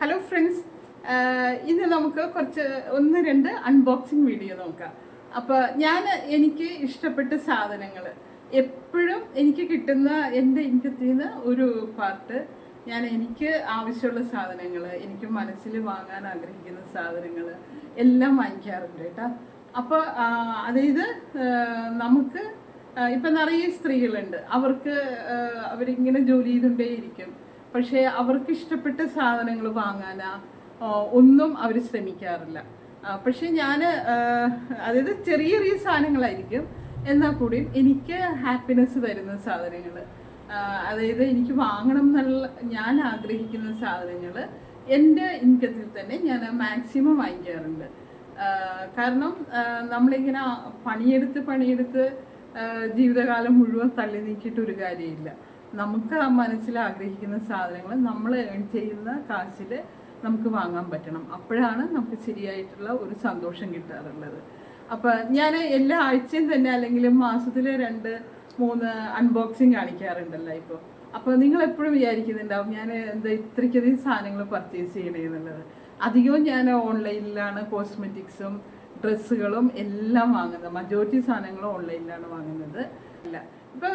Hello friends ഇന്ന് നമുക്ക് കുറച്ച് ഒന്ന് രണ്ട് അൺബോക്സിങ് വീഡിയോ നോക്കാം. അപ്പോൾ ഞാൻ എനിക്ക് ഇഷ്ടപ്പെട്ട സാധനങ്ങൾ എപ്പോഴും എനിക്ക് കിട്ടുന്ന എന്റെ ഇൻകത്തിൽ നിന്ന് ഒരു പാർട്ട് ഞാൻ എനിക്ക് ആവശ്യമുള്ള സാധനങ്ങൾ എനിക്ക് മനസ്സിൽ വാങ്ങാൻ ആഗ്രഹിക്കുന്ന സാധനങ്ങൾ എല്ലാം വാങ്ങിക്കാറുണ്ട് കേട്ടോ. അപ്പോൾ അതായത് നമുക്ക് ഇപ്പം നിറയെ സ്ത്രീകളുണ്ട്. അവർക്ക് അവരിങ്ങനെ ജോലി ചെയ്തുകൊണ്ടേയിരിക്കും. പക്ഷേ അവർക്ക് ഇഷ്ടപ്പെട്ട സാധനങ്ങൾ വാങ്ങാനാ ഒന്നും അവർ ശ്രമിക്കാറില്ല. പക്ഷെ ഞാൻ അതായത് ചെറിയ ചെറിയ സാധനങ്ങളായിരിക്കും. എന്നാൽ കൂടിയും എനിക്ക് ഹാപ്പിനെസ് തരുന്ന സാധനങ്ങൾ അതായത് എനിക്ക് വാങ്ങണം എന്നുള്ള ഞാൻ ആഗ്രഹിക്കുന്ന സാധനങ്ങൾ എന്റെ ഇൻകത്തിൽ തന്നെ ഞാൻ മാക്സിമം വാങ്ങിക്കാറുണ്ട്. കാരണം നമ്മളിങ്ങനെ പണിയെടുത്ത് പണിയെടുത്ത് ജീവിതകാലം മുഴുവൻ തള്ളി നീക്കിയിട്ട് ഒരു കാര്യമില്ല. നമുക്ക് മനസ്സിൽ ആഗ്രഹിക്കുന്ന സാധനങ്ങൾ നമ്മൾ ഏൺ ചെയ്യുന്ന കാശിൽ നമുക്ക് വാങ്ങാൻ പറ്റണം. അപ്പോഴാണ് നമുക്ക് ശരിയായിട്ടുള്ള ഒരു സന്തോഷം കിട്ടാറുള്ളത്. അപ്പോൾ ഞാൻ എല്ലാ ആഴ്ചയും തന്നെ അല്ലെങ്കിൽ മാസത്തിൽ രണ്ട് മൂന്ന് അൺബോക്സിങ് കാണിക്കാറുണ്ടല്ലോ ഇപ്പോൾ അപ്പോൾ നിങ്ങൾ എപ്പോഴും വിചാരിക്കുന്നുണ്ടാവും ഞാൻ എന്താ ഇത്രയ്ക്കധികം സാധനങ്ങൾ പർച്ചേസ് ചെയ്യണേ എന്നുള്ളത്. അധികവും ഞാൻ ഓൺലൈനിലാണ് കോസ്മെറ്റിക്സും ഡ്രസ്സുകളും എല്ലാം വാങ്ങുന്നത്. മജോറിറ്റി സാധനങ്ങളും ഓൺലൈനിലാണ് വാങ്ങുന്നത്. അല്ല ഇപ്പോൾ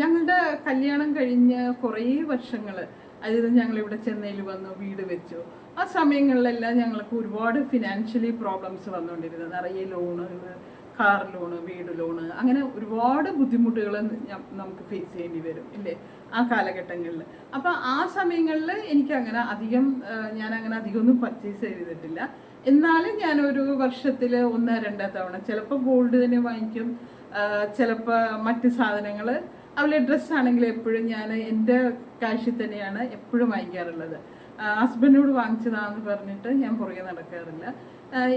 ഞങ്ങളുടെ കല്യാണം കഴിഞ്ഞ് കുറേ വർഷങ്ങൾ അതായത് ഞങ്ങൾ ഇവിടെ ചെന്നൈയിൽ വന്നു വീട് വെച്ചു. ആ സമയങ്ങളിലെല്ലാം ഞങ്ങൾക്ക് ഒരുപാട് ഫിനാൻഷ്യലി പ്രോബ്ലംസ് വന്നുകൊണ്ടിരുന്നത്. നിറയെ ലോണ് കാർ ലോണ് വീട് ലോണ് അങ്ങനെ ഒരുപാട് ബുദ്ധിമുട്ടുകൾ നമുക്ക് ഫേസ് ചെയ്യേണ്ടി വരും ഇല്ലേ? ആ കാലഘട്ടങ്ങളിൽ. അപ്പോൾ ആ സമയങ്ങളിൽ എനിക്ക് അങ്ങനെ അധികം ഞാൻ അങ്ങനെ അധികം ഒന്നും പർച്ചേസ് ചെയ്തിട്ടില്ല. എന്നാലും ഞാൻ ഒരു വർഷത്തിൽ ഒന്ന് രണ്ടോ തവണ ചിലപ്പോൾ ഗോൾഡ് തന്നെ വാങ്ങിക്കും. ചിലപ്പോൾ മറ്റ് സാധനങ്ങൾ അവളെ ഡ്രസ്സാണെങ്കിൽ എപ്പോഴും ഞാൻ എന്റെ കാശിൽ തന്നെയാണ് എപ്പോഴും വാങ്ങിക്കാറുള്ളത്. ഹസ്ബൻഡിനോട് വാങ്ങിച്ചതാന്ന് പറഞ്ഞിട്ട് ഞാൻ പുറകെ നടക്കാറില്ല.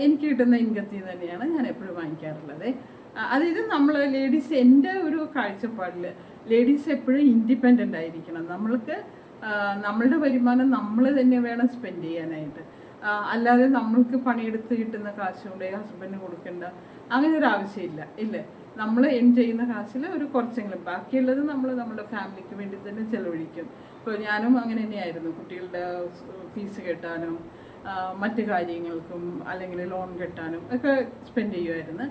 എനിക്ക് കിട്ടുന്ന ഇൻകത്തിൽ തന്നെയാണ് ഞാൻ എപ്പോഴും വാങ്ങിക്കാറുള്ളത്. അതായത് നമ്മൾ ലേഡീസ് എന്റെ ഒരു കാഴ്ചപ്പാടിൽ ലേഡീസ് എപ്പോഴും ഇൻഡിപെൻഡന്റ് ആയിരിക്കണം. നമ്മൾക്ക് നമ്മളുടെ വരുമാനം നമ്മൾ തന്നെ വേണം സ്പെൻഡ് ചെയ്യാനായിട്ട്. അല്ലാതെ നമ്മൾക്ക് പണിയെടുത്ത് കിട്ടുന്ന കാശുകൊണ്ട് ഹസ്ബൻഡിന് കൊടുക്കേണ്ട അങ്ങനെ ഒരു ആവശ്യമില്ല. ഇല്ലേ? നമ്മൾ എൻ ചെയ്യുന്ന കാശിൽ ഒരു കുറച്ചെങ്കിലും. ബാക്കിയുള്ളത് നമ്മൾ നമ്മുടെ ഫാമിലിക്ക് വേണ്ടി തന്നെ ചെലവഴിക്കും. ഇപ്പോൾ ഞാനും അങ്ങനെ തന്നെയായിരുന്നു. കുട്ടികളുടെ ഫീസ് കെട്ടാനും മറ്റു കാര്യങ്ങൾക്കും അല്ലെങ്കിൽ ലോൺ കെട്ടാനും ഒക്കെ സ്പെൻഡ് ചെയ്യുമായിരുന്നു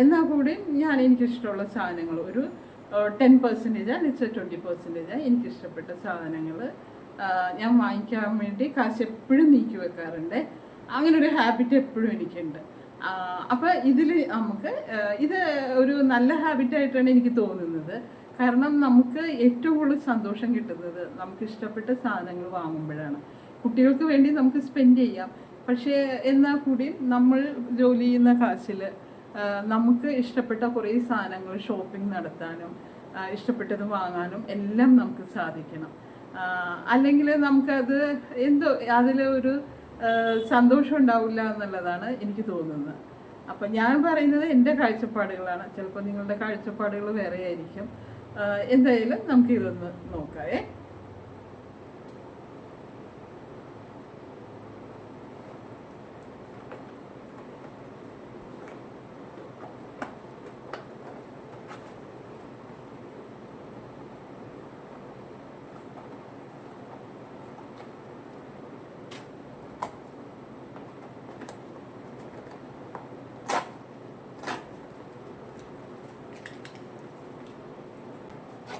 എന്നാൽ കൂടി ഞാൻ എനിക്കിഷ്ടമുള്ള സാധനങ്ങൾ. ഒരു ടെൻ പെർസെന്റേജ് അല്ലെങ്കിൽ ട്വന്റി പെർസെന്റേജ് എനിക്കിഷ്ടപ്പെട്ട സാധനങ്ങൾ ഞാൻ വാങ്ങിക്കാൻ വേണ്ടി കാശ് എപ്പോഴും നീക്കി വെക്കാറുണ്ട്. അങ്ങനെ ഒരു ഹാബിറ്റ് എപ്പോഴും എനിക്കുണ്ട്. അപ്പോൾ ഇതിൽ നമുക്ക് ഇത് ഒരു നല്ല ഹാബിറ്റായിട്ടാണ് എനിക്ക് തോന്നുന്നത്. കാരണം നമുക്ക് ഏറ്റവും കൂടുതൽ സന്തോഷം കിട്ടുന്നത് നമുക്ക് ഇഷ്ടപ്പെട്ട സാധനങ്ങൾ വാങ്ങുമ്പോഴാണ്. കുട്ടികൾക്ക് വേണ്ടി നമുക്ക് സ്പെൻഡ് ചെയ്യാം. പക്ഷേ എന്നാൽ കൂടി നമ്മൾ ജോലി ചെയ്യുന്ന കാശിൽ നമുക്ക് ഇഷ്ടപ്പെട്ട കുറേ സാധനങ്ങൾ ഷോപ്പിംഗ് നടത്താനും ഇഷ്ടപ്പെട്ടത് വാങ്ങാനും എല്ലാം നമുക്ക് സാധിക്കണം. അല്ലെങ്കിൽ നമുക്കത് എന്തോ അതിൽ ഒരു സന്തോഷം ഉണ്ടാവില്ല എന്നുള്ളതാണ് എനിക്ക് തോന്നുന്നത്. അപ്പം ഞാൻ പറയുന്നത് എന്റെ കാഴ്ചപ്പാടുകളാണ്. ചിലപ്പോൾ നിങ്ങളുടെ കാഴ്ചപ്പാടുകൾ വേറെ ആയിരിക്കും എന്തായാലും നമുക്ക് ഇതൊന്ന് നോക്കാവേ.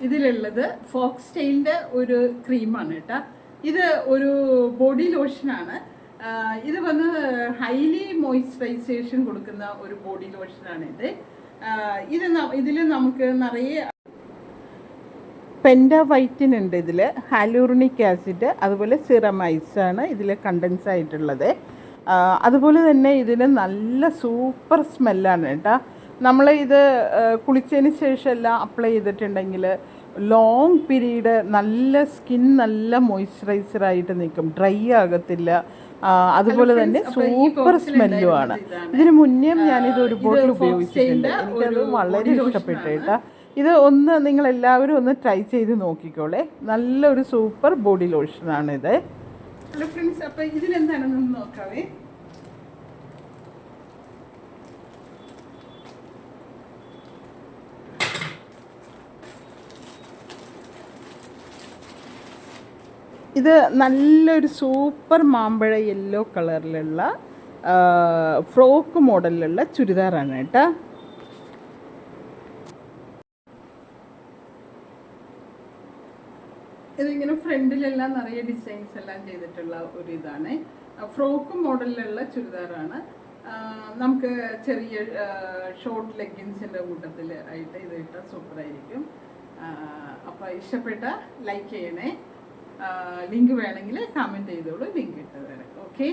ഇതിലുള്ളത് ഫോക്സ് ടെയിലിന്റെ ഒരു ക്രീമാണ് കേട്ടോ. ഇത് ഒരു ബോഡി ലോഷനാണ്. ഇത് വന്ന് ഹൈലി മോയ്സ്ചറൈസേഷൻ കൊടുക്കുന്ന ഒരു ബോഡി ലോഷനാണ് ഇത്. ഇത് ഇതിൽ നമുക്ക് നിറയെ പെൻഡവൈറ്റിൻ ഉണ്ട് ഇതിൽ ഹാലൂറിനിക് ആസിഡ് അതുപോലെ സിറമൈസ് ആണ് ഇതിൽ കണ്ടൻസ് ആയിട്ടുള്ളത്. അതുപോലെ തന്നെ ഇതിന് നല്ല സൂപ്പർ സ്മെല്ലാണ് കേട്ടോ. നമ്മൾ ഇത് കുളിച്ചതിന് ശേഷം എല്ലാം അപ്ലൈ ചെയ്തിട്ടുണ്ടെങ്കിൽ ലോങ് പീരീഡ് നല്ല സ്കിൻ നല്ല മോയ്സ്ചറൈസർ ആയിട്ട് നിൽക്കും. ഡ്രൈ ആകത്തില്ല. അതുപോലെ തന്നെ സൂപ്പർ സ്മെല്ലും ആണ്. ഇതിന് മുന്നേ ഞാനിത് ഒരു ബോട്ടിൽ ഉപയോഗിച്ചിട്ടുണ്ട്. എനിക്കത് വളരെ ഇഷ്ടപ്പെട്ടു കേട്ടോ. ഇത് ഒന്ന് നിങ്ങൾ എല്ലാവരും ഒന്ന് ട്രൈ ചെയ്ത് നോക്കിക്കോളെ. നല്ലൊരു സൂപ്പർ ബോഡി ലോഷനാണ് ഇത് ഹലോ ഫ്രണ്ട്സ് അപ്പോൾ ഇതിലെന്താണെന്ന് നോക്കാവേ. ഇത് നല്ലൊരു സൂപ്പർ മാമ്പഴ യെല്ലോ കളറിലുള്ള ഫ്രോക്ക് മോഡലിലുള്ള ചുരിദാറാണ് കേട്ടോ. ഇതിങ്ങനെ ഫ്രണ്ടിലെല്ലാം നിറയെ ഡിസൈൻസ് എല്ലാം ചെയ്തിട്ടുള്ള ഒരു ഇതാണ്. ഫ്രോക്ക് മോഡലിലുള്ള ചുരിദാറാണ്. നമുക്ക് ചെറിയ ഷോർട്ട് ലെഗിൻസിന്റെ കൂട്ടത്തിൽ ആയിട്ട് ഇത് ഇട്ടാൽ സൂപ്പറായിരിക്കും. അപ്പോൾ ഇഷ്ടപ്പെട്ട ലൈക്ക് ചെയ്യണേ. ലിങ്ക് വേണമെങ്കിൽ കമന്റ് ചെയ്തോളൂ ലിങ്ക് ഇട്ട് തരാം. ഓക്കെ